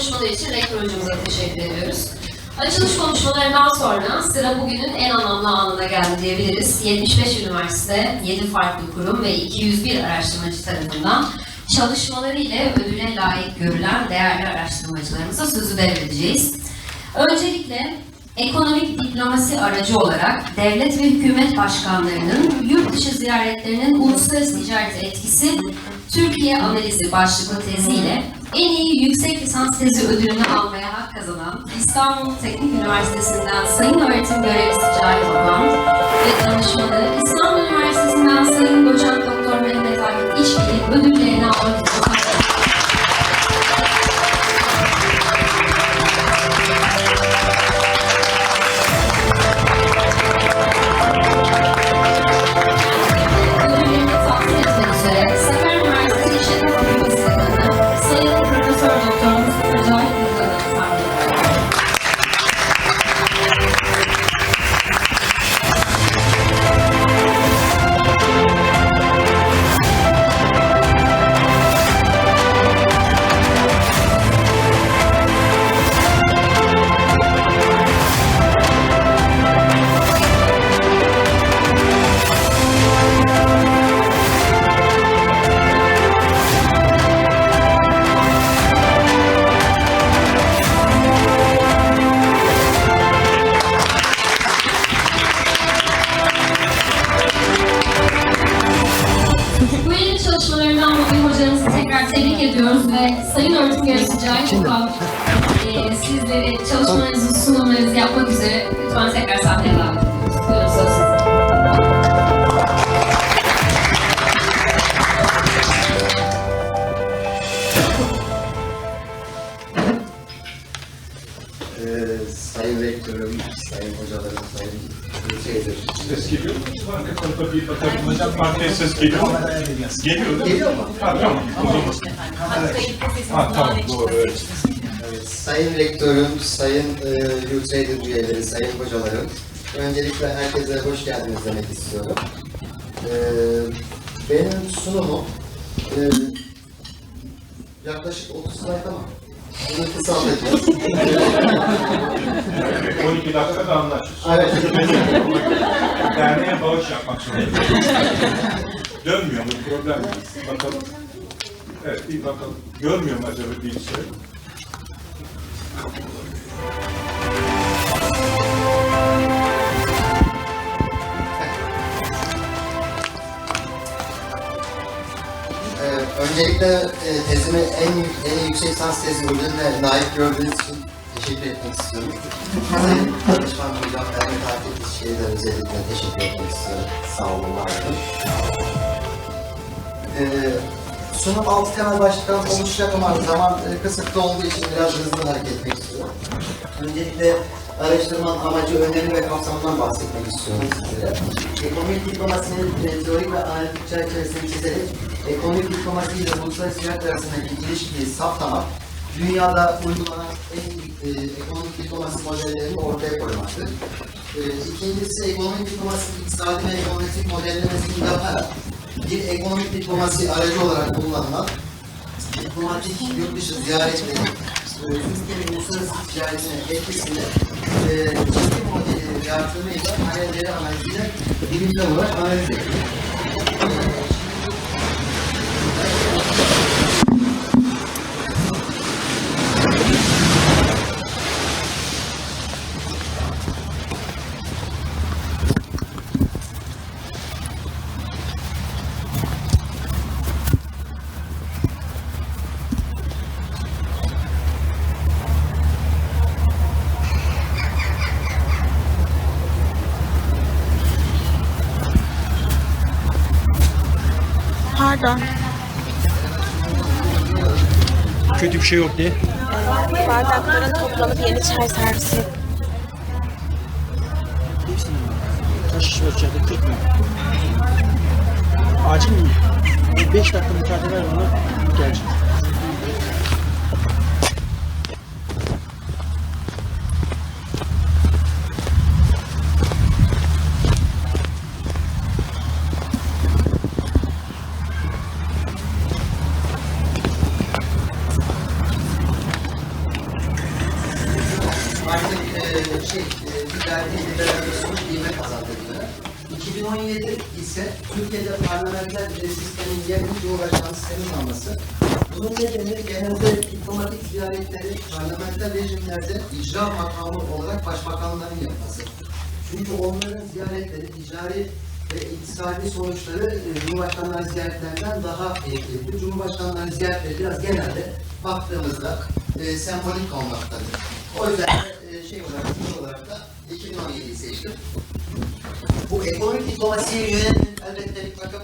Konuşmaları için rektör hocamıza teşekkür ediyoruz. Açılış konuşmalarından sonra sıra bugünün en anlamlı anına geldi diyebiliriz. 75 üniversite, 7 farklı kurum ve 201 araştırmacı tarafından çalışmaları ile ödüle layık görülen değerli araştırmacılarımıza sözü devredeceğiz. Öncelikle ekonomik diplomasi aracı olarak devlet ve hükümet başkanlarının yurt dışı ziyaretlerinin uluslararası ticarete etkisi Türkiye analizi başlıklı teziyle en iyi yüksek lisans tezi ödülünü almaya hak kazanan İstanbul Teknik Üniversitesi'nden Sayın Öğretim Görevlisi Cahil Okan ve danışmanı İstanbul Üniversitesi'nden Sayın Doçent Doktor Mehmet Akif İçbili ödüllerini almak için sizleri çalışmalarınızı sunumlarınızı yapmak üzere lütfen tekrar sahneye davet ediyoruz. Buyurun söz sizin. Ee, sayın Rektörüm, Sayın Hocalarım, Sayın şeydir. Ses geliyor mu? Arka tarafa bir bakalım hocam. Arkaya ses geliyor mu? Geliyor değil mi? Geliyor mu? Ha tamam. O zaman. Ha tamam doğru evet. Sayın Rektörüm, Sayın e, Yurtseydin üyeleri, Sayın Hocalarım. Öncelikle herkese hoş geldiniz demek istiyorum. Ee, benim sunumum e, yaklaşık 30 slide ama bunu kısaltacağız. 12 dakikada anlaşırız. evet. Derneğe bağış yapmak zorundayız. Dönmüyor mu? Problem yok. Bakalım. Evet bir bakalım. Görmüyor mu acaba bilgisayarı? Ee, öncelikle e, tezimi en, en yüksek lisans tezi ödülüne layık gördüğünüz için teşekkür etmek istiyorum. Sayın Danışman Hocam Mehmet Akif İşçi'ye de özellikle teşekkür etmek istiyorum. Sağ olun, var olun. Ee, sunum altı temel başlıktan oluşacak ama zaman e, kısıtlı olduğu için biraz hızlı hareket etmek istiyorum. Öncelikle araştırmanın amacı, önemi ve kapsamından bahsetmek istiyorum sizlere. Ekonomik diplomasinin e, teorik ve analitik çerçevesini çizerek ekonomik diplomasi ile uluslararası ticaret arasındaki ilişkiyi saptamak, dünyada uygulanan en e, ekonomik diplomasi modellerini ortaya koymaktır. E, ikincisi ekonomik diplomasi iktisadi ve ekonomik modellemesini yaparak bir ekonomik diplomasi aracı olarak kullanılan diplomatik yurt dışı ziyaretleri Türkiye'nin uluslararası ticaretine etkisini e, ciddi modeli yardımıyla analizleri analiziyle bilimsel olarak analiz ediyor. Kötü bir şey yok diye. Bardakların toplanıp yeni çay servisi. Kaç kişi var içeride? 40 mı? Acil mi? 5 dakika müsaade ver bana. Gelecek. İktisadi sonuçları e, Cumhurbaşkanları ziyaretlerinden daha etkili. Cumhurbaşkanları ziyaretleri biraz genelde baktığımızda e, sembolik olmaktadır. O yüzden de, e, şey olarak, olarak da 2017'yi seçtim. Bu ekonomik diplomasiye yönelik elbette bir takım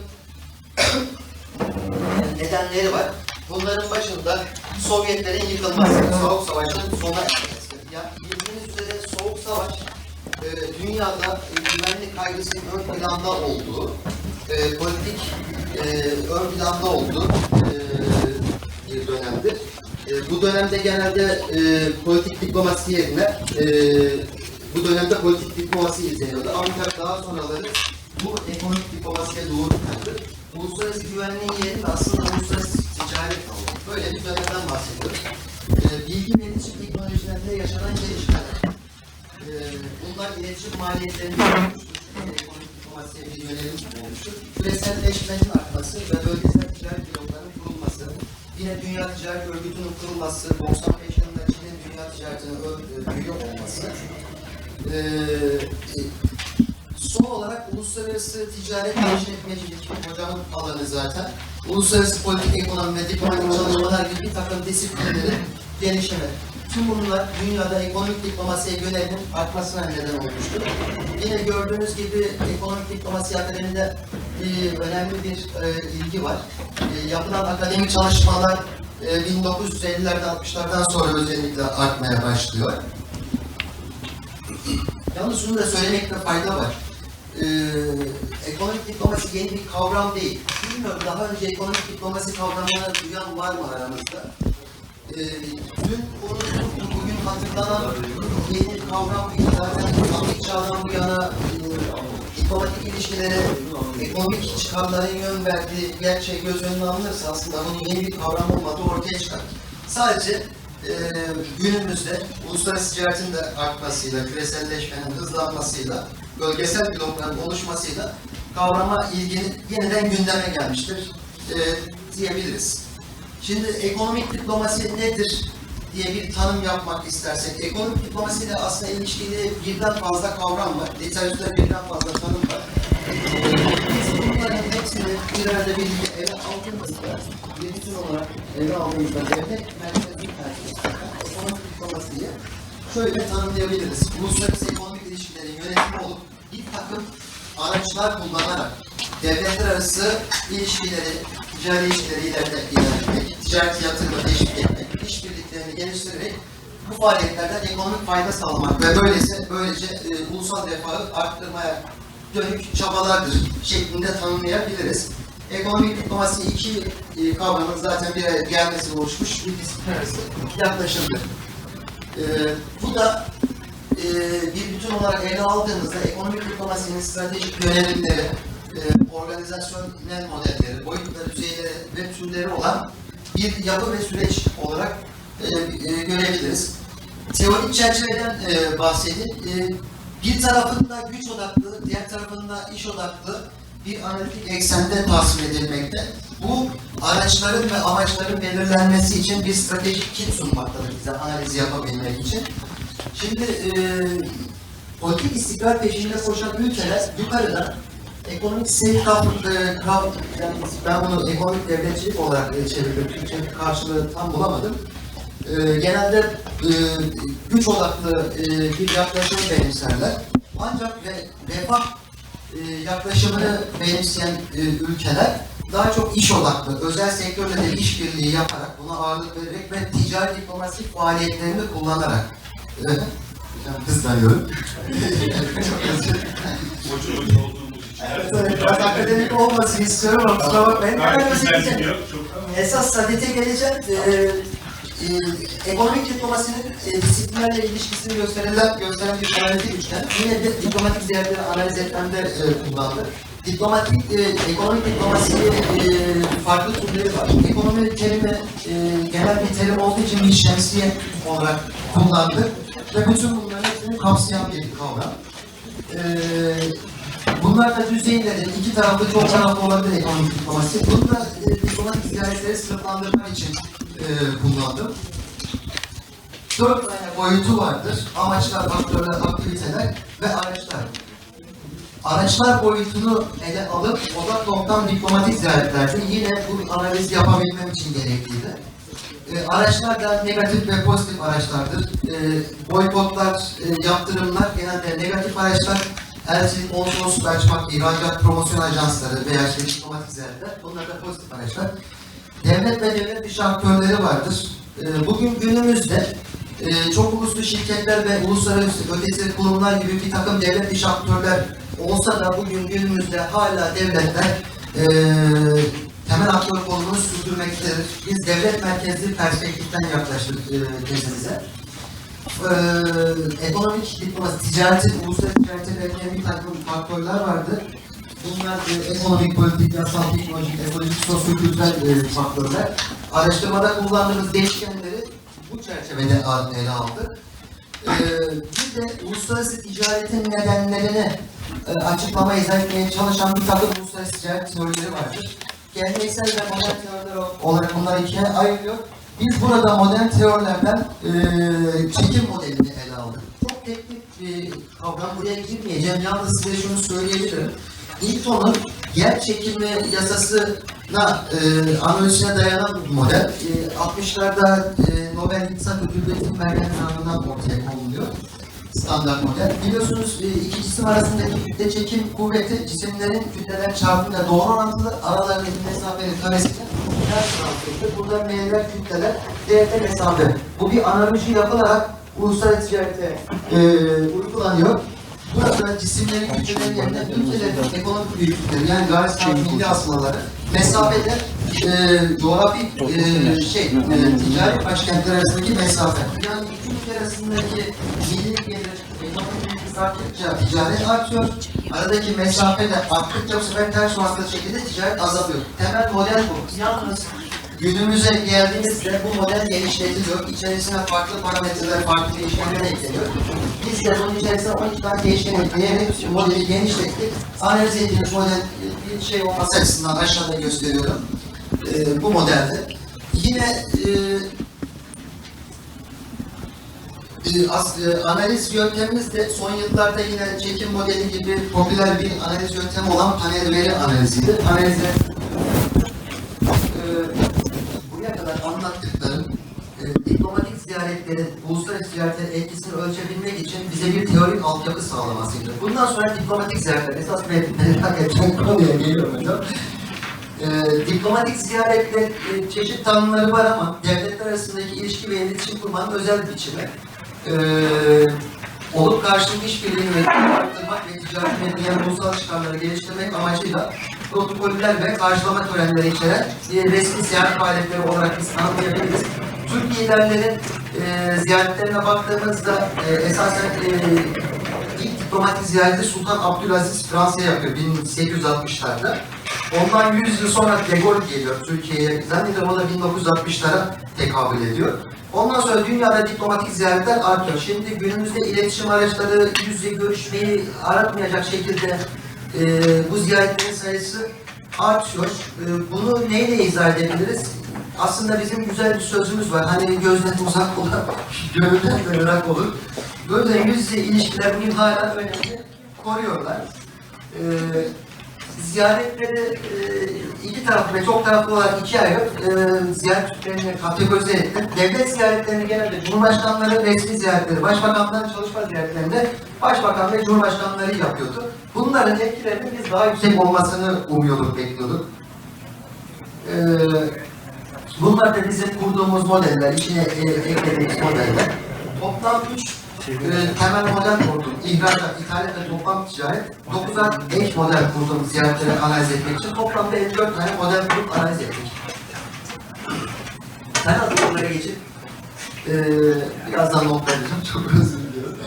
nedenleri var. Bunların başında Sovyetlerin yıkılması, Soğuk Savaş'ın sona ermesi. Ya bildiğiniz üzere Soğuk Savaş e, dünyada güvenlik kaygısının ön planda olduğu, e, politik e, ön planda olduğu e, bir dönemdir. E, bu dönemde genelde e, politik diplomasi yerine e, bu dönemde politik diplomasi izleniyordu. Ancak daha sonraları bu ekonomik diplomasiye doğru kaydı. Uluslararası güvenliğin yerinde aslında uluslararası ticaret aldı. Böyle bir dönemden bahsediyoruz. E, bilgi ve iletişim teknolojilerinde yaşanan gelişmeler. E, bunlar iletişim maliyetlerini düşürmüştür. Yani ekonomik diplomasiye olmuştur. Küreselleşmenin artması ve bölgesel ticaret bloklarının kurulması. Yine Dünya Ticaret Örgütü'nün kurulması, 95 yılında Çin'in dünya ticaretinin ö- üye olması. Ee, e, son olarak uluslararası ticaret ve hocamın alanı zaten. Uluslararası politik ekonomi ve diplomatik çalışmalar gibi bir takım disiplinlerin gelişimi. Tüm bunlar dünyada ekonomik diplomasiye yönelimin artmasına neden olmuştur. Yine gördüğünüz gibi ekonomik diplomasi akademide e, önemli bir e, ilgi var. E, yapılan akademik çalışmalar e, 1950'lerden 60'lardan sonra özellikle artmaya başlıyor. Yalnız şunu da söylemekte fayda var. Ee, ekonomik diplomasi yeni bir kavram değil. Bilmiyorum daha önce ekonomik diplomasi kavramını duyan var mı aramızda? Dün unutuldu, bugün hatırlanan yeni bir kavram değil. Zaten antik çağdan bu yana diplomatik ilişkilere ekonomik çıkarların yön verdiği gerçeği göz önüne alınırsa aslında bunun yeni bir kavram olmadığı ortaya çıkar. Sadece e, günümüzde uluslararası ticaretin de artmasıyla, küreselleşmenin hızlanmasıyla, bölgesel blokların oluşmasıyla kavrama ilginin yeniden gündeme gelmiştir e, diyebiliriz. Şimdi ekonomik diplomasi nedir diye bir tanım yapmak istersek, ekonomik diplomasiyle aslında ilişkili birden fazla kavram var. Literatürde birden fazla tanım var. Biz bunların hepsini arada birlikte ele aldığımızda, bir bütün olarak ele aldığımızda devlet merkezi merkezi ekonomik diplomasiyi şöyle tanımlayabiliriz. Uluslararası ekonomik ilişkilerin yönetimi olup bir takım araçlar kullanarak devletler arası ilişkileri, ticari ilişkileri ileride ilerletmek, ticaret yatırımı teşvik etmek, işbirliklerini geliştirerek bu faaliyetlerden ekonomik fayda sağlamak ve böylece, böylece e, ulusal refahı arttırmaya dönük çabalardır şeklinde tanımlayabiliriz. Ekonomik diplomasi iki e, kavramın zaten bir gelmesi oluşmuş bir disiplin arası yaklaşımdır. E, bu da e, bir bütün olarak ele aldığımızda ekonomik diplomasinin stratejik yönelimleri, e, organizasyonel modelleri, boyutları, düzeyleri ve türleri olan bir yapı ve süreç olarak e, e, görebiliriz. Teorik çerçeveden e, bahsedeyim. Bir tarafında güç odaklı, diğer tarafında iş odaklı bir analitik eksende tasvir edilmekte. Bu araçların ve amaçların belirlenmesi için bir stratejik kit sunmaktadır bize analiz yapabilmek için. Şimdi e, politik istikrar peşinde koşan ülkeler yukarıdan ekonomik sevk kav, e, kav, yani ben bunu ekonomik devletçilik olarak e, çevirdim. Türkçe karşılığı tam bulamadım. E, genelde e, güç odaklı e, bir yaklaşım benimserler. Ancak ve, refah e, yaklaşımını benimseyen e, ülkeler daha çok iş odaklı, özel sektörle de işbirliği yaparak, buna ağırlık vererek ve ticari diplomasi faaliyetlerini kullanarak e, hızlanıyorum. çok özür dilerim. Evet, biraz akademik olmasın istiyorum ama kusura bakmayın. Hemen gidiyor. Çok Esas sadete geleceğim. Ee, e, ekonomik diplomasinin e, disiplinlerle ilişkisini gösterilen, gösteren bir analitik üçgen. Yine de diplomatik değerleri analiz etmemde e, kullandı. Diplomatik, e, ekonomik diplomasiye e, farklı türleri var. Ekonomi terimi e, genel bir terim olduğu için bir şemsiye olarak kullandı. Ve bütün bunların hepsini kapsayan bir kavram. E, bunlar da düzeylerin iki taraflı çok taraflı olabilir ekonomik diplomasi. Bunu da e, diplomatik ziyaretleri sınıflandırmak için e, kullandım. Dört tane boyutu vardır. Amaçlar, faktörler, aktiviteler ve araçlar. Araçlar boyutunu ele alıp odak noktam diplomatik ziyaretlerdi. Yine bu analiz yapabilmem için gerekliydi. E, araçlar da negatif ve pozitif araçlardır. E, boykotlar, e, yaptırımlar genelde negatif araçlar. Elçilik, konsolosluk açmak, ihracat, promosyon ajansları veya işte diplomatik ziyaretler. Bunlar da pozitif araçlar. Devlet ve devlet dışı aktörleri vardır. E, bugün günümüzde e, çok uluslu şirketler ve uluslararası ötesi kurumlar gibi bir takım devlet dışı aktörler olsa da bugün günümüzde hala devletler e, temel aktör konumunu sürdürmektedir. Biz devlet merkezli perspektiften yaklaştık e. Ee, ekonomik diplomasi, ticaretin, uluslararası ticaretin etkileyen bir takım faktörler vardı. Bunlar e, ekonomik, politik, yasal, teknolojik, ekolojik, sosyokültürel e, faktörler. Araştırmada kullandığımız değişkenleri bu çerçevede ele aldık. Ee, bir de uluslararası ticaretin nedenlerini e, açıklama, izah etmeye çalışan bir takım uluslararası ticaret teorileri vardır. Geleneksel ve modern teoriler olarak bunlar ikiye ayrılıyor. Biz burada modern teorilerden e, çekim modelini ele aldık. Çok teknik bir kavram, buraya girmeyeceğim. Yalnız size şunu söyleyebilirim. Newton'un yer çekimi yasasına, e, analizine dayanan bir model. E, 60'larda e, Nobel İktisat Ödülü Tim Mergen tarafından ortaya konuluyor. Standart model. Biliyorsunuz e, iki cisim arasındaki kütle çekim kuvveti cisimlerin kütleler çarpımıyla doğru orantılı. Aralarındaki mesafenin karesine orantılıdır. Burada m'ler kütleler, d'de mesafe. Bu bir analoji yapılarak uluslararası ticarete e, uygulanıyor. Burada cisimlerin kütlelerin yerine ülkelerin ekonomik büyüklükleri yani gayri saat milli asmaları mesafede e, coğrafi e, şey e, ticari başkentler arasındaki mesafe. Yani iki ülke arasındaki milli gelir ekonomik arttıkça ticaret artıyor. Aradaki mesafe de arttıkça bu sefer ters orantılı şekilde ticaret azalıyor. Temel model bu. Yalnız günümüze geldiğimizde bu model genişletiliyor. İçerisine farklı parametreler, farklı değişkenler ekleniyor. Biz de bunun içerisine 12 tane değişken ekleyerek modeli genişlettik. Analiz ettiğimiz model bir şey olması açısından aşağıda gösteriyorum. Ee, bu modelde. Yine e, e, as, e, analiz yöntemimiz de son yıllarda yine çekim modeli gibi popüler bir analiz yöntemi olan panel veri analiziydi. Analizde e, buraya kadar anlattıklarım e, diplomatik ziyaretlerin uluslararası ziyaretlerin etkisini ölçebilmek için bize bir teorik altyapı sağlamasıydı. Bundan sonra diplomatik ziyaretler, esas merak ettiğim konuya geliyorum hocam. E, diplomatik ziyaretler e, çeşit tanımları var ama devletler arasındaki ilişki ve iletişim kurmanın özel biçimi. E, olup karşılık işbirliğini arttırmak ve ticaret diğer ulusal çıkarları geliştirmek amacıyla protokoller ve karşılama törenleri içeren bir resmi ziyaret faaliyetleri olarak biz tanımlayabiliriz. Türk liderlerin e, ziyaretlerine baktığımızda e, esasen e, ilk diplomatik ziyareti Sultan Abdülaziz Fransa'ya yapıyor 1860'larda. Ondan 100 yıl sonra De Gaulle geliyor Türkiye'ye. Zannediyorum o da 1960'lara tekabül ediyor. Ondan sonra dünyada diplomatik ziyaretler artıyor. Şimdi günümüzde iletişim araçları yüz yüze görüşmeyi aratmayacak şekilde e, bu ziyaretlerin sayısı artıyor. E, bunu neyle izah edebiliriz? Aslında bizim güzel bir sözümüz var. Hani gözden uzak olan, gönülden de olur. Böyle yüz yüze ilişkiler bugün hala önemli koruyorlar. E, ziyaretleri e, iki taraflı ve çok taraflı olarak ikiye ayırıp e, ziyaret türlerini kategorize ettim. Devlet ziyaretlerini genelde Cumhurbaşkanları resmi ziyaretleri, Başbakanların çalışma ziyaretlerinde Başbakan ve Cumhurbaşkanları yapıyordu. Bunların etkilerinin biz daha yüksek olmasını umuyorduk, bekliyorduk. E, bunlar da bizim kurduğumuz modeller, içine eklediğimiz modeller. Toplam üç e, temel model kurdum. İhracat, ithalat ve toplam ticaret. 9'a eş model kurdum ziyaretleri analiz etmek için. Toplamda 54 tane model kurup analiz ettik. Ben adımlara geçip e, birazdan notlayacağım. Çok özür diliyorum.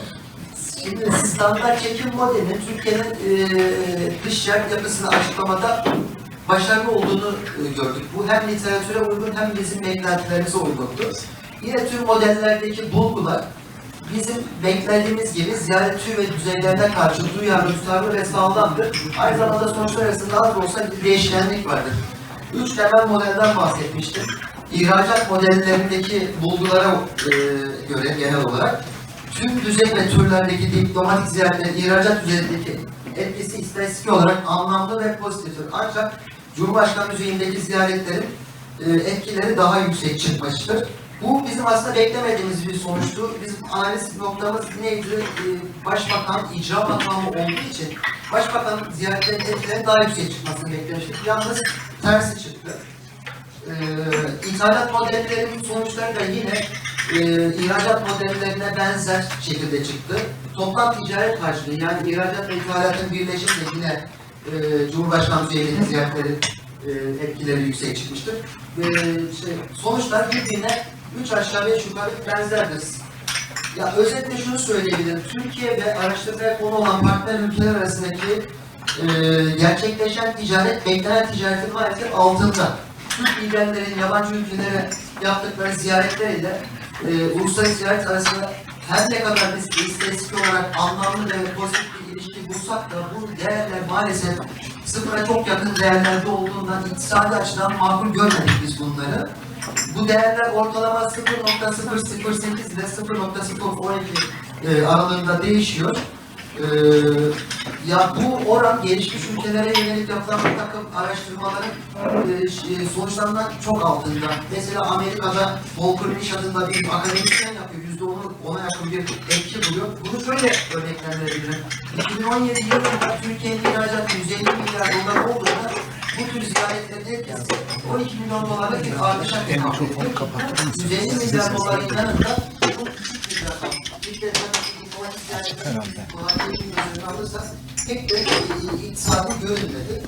Şimdi standart çekim modelinin Türkiye'nin e, dış ticaret yapısını açıklamada başarılı olduğunu e, gördük. Bu hem literatüre uygun hem bizim beklentilerimize uygundu. Yine tüm modellerdeki bulgular bizim beklediğimiz gibi ziyaret tür ve düzeylerine karşı duyarlı, tutarlı ve sağlamdır. Aynı zamanda sonuçlar arasında az da olsa bir değişkenlik vardır. Üç temel modelden bahsetmiştim. İhracat modellerindeki bulgulara e, göre genel olarak tüm düzey ve türlerdeki diplomatik ziyaretlerin ihracat düzeyindeki etkisi istatistik olarak anlamlı ve pozitiftir. Ancak Cumhurbaşkanı düzeyindeki ziyaretlerin e, etkileri daha yüksek çıkmıştır. Bu bizim aslında beklemediğimiz bir sonuçtu. Bizim analiz noktamız neydi? E, Başbakan icra makamı olduğu için Başbakanın ziyaretlerin etkilerinin daha yüksek çıkmasını beklemiştik. Yalnız tersi çıktı. Ee, ithalat modellerinin sonuçları da yine e, ihracat modellerine benzer şekilde çıktı. Toplam ticaret hacmi yani ihracat ve ithalatın birleşimi de yine e, Cumhurbaşkanı düzeyindeki ziyaretlerin e, etkileri yüksek çıkmıştır. E, şey, sonuçlar birbirine üç aşağı beş yukarı benzerdir. Ya özetle şunu söyleyebilirim. Türkiye ve araştırmaya konu olan partner ülkeler arasındaki e, gerçekleşen ticaret, beklenen ticaretin maalesef altında. Türk liderlerin yabancı ülkelere yaptıkları ziyaretleriyle e, uluslararası ziyaret arasında her ne kadar biz istatistik olarak anlamlı ve pozitif bir ilişki bulsak da bu değerler maalesef sıfıra çok yakın değerlerde olduğundan iktisadi açıdan makul görmedik biz bunları. Bu değerler ortalama 0.008 ile 0.012 e, aralığında değişiyor. E, ya bu oran gelişmiş ülkelere yönelik yapılan bir takım araştırmaların e, e, sonuçlarından çok altında. Mesela Amerika'da Volker Nish adında bir akademisyen yapıyor. Yüzde onu, ona yakın bir etki buluyor. Bunu şöyle örneklendirebilirim. 2017 yılında Türkiye'nin ihracatı 150 milyar dolar olduğunda bu tür ziyaretlerin etkisi 12 milyon dolarlık bir artışa tekabül ediyor. 150 milyar doların yanında bu küçük bir rakam. Bir de tabii gözünü alırsak pek de iktisadi görünmedi.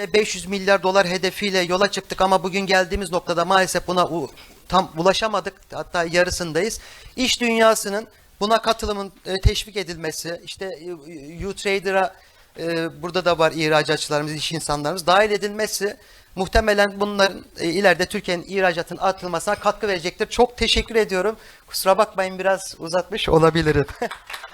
E, 500 milyar dolar hedefiyle yola çıktık ama bugün geldiğimiz noktada maalesef buna tam ulaşamadık. Hatta yarısındayız. İş dünyasının buna katılımın e, teşvik edilmesi, işte e, U-Trader'a e, burada da var ihracatçılarımız, iş insanlarımız dahil edilmesi muhtemelen bunların e, ileride Türkiye'nin ihracatının artılmasına katkı verecektir. Çok teşekkür ediyorum. Kusura bakmayın biraz uzatmış olabilirim.